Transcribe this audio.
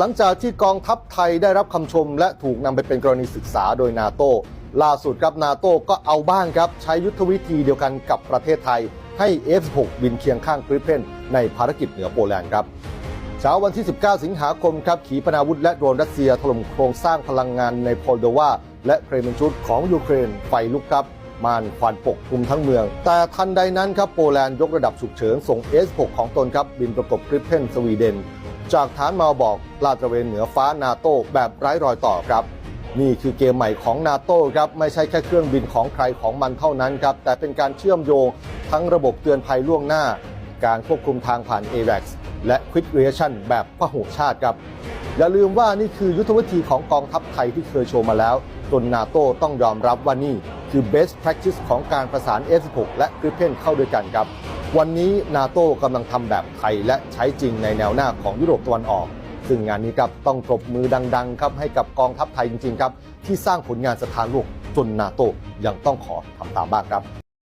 หลังจากที่กองทัพไทยได้รับคำชม และถูกนำไปเป็นกรณีศึกษาโดยนาโตล่าสุดครับนาโตก็เอาบ้างครับใช้ยุทธวิธีเดียวกันกับประเทศไทย ให้ F16 บินเคียงข้างกริเพนในภารกิจเหนือโปแลนด์ครับเช้าวันที่ 19 สิงหาคมครับขีปนาวุธและโดรนรัสเซียถล่มโครงสร้างพลังงานในโพลโดวาและเครเมนชุดของยูเครนไฟลุกครับมานควันปกคลุมทั้งเมือง แต่ทันใดนั้นครับโปแลนด์ยกระดับฉุกเฉินส่ง S6 ของตนครับบินประกบกริปเพนสวีเดน จากฐานมาบอกลาดตระเวนเหนือฟ้านาโต้แบบไร้รอยต่อครับ นี่คือเกมใหม่ของนาโต้ครับไม่ใช่แค่เครื่องบินของใครของมันเท่านั้นครับ แต่เป็นการเชื่อมโยงทั้งระบบเตือนภัยล่วงหน้า การควบคุมทางผ่าน AVAX และ Quick Reaction แบบพหุชาติครับ อย่าลืมว่านี่คือยุทธวิธีของกองทัพไทยที่เคยโชว์มาแล้ว จนนาโต้ต้องยอมรับว่านี่คือ best practice ของการประสาน F16 และ Gripen เข้าด้วยกันครับ วันนี้นาโต้กำลังทำแบบไทยและใช้จริงในแนวหน้าของยุโรปตะวันออก ซึ่งงานนี้ครับต้องปรบมือดัง ๆ ครับให้กับกองทัพไทยจริง ๆ ครับ ที่สร้างผลงานสถานโลกจนนาโต้ยังต้องขอทำตามบ้างครับ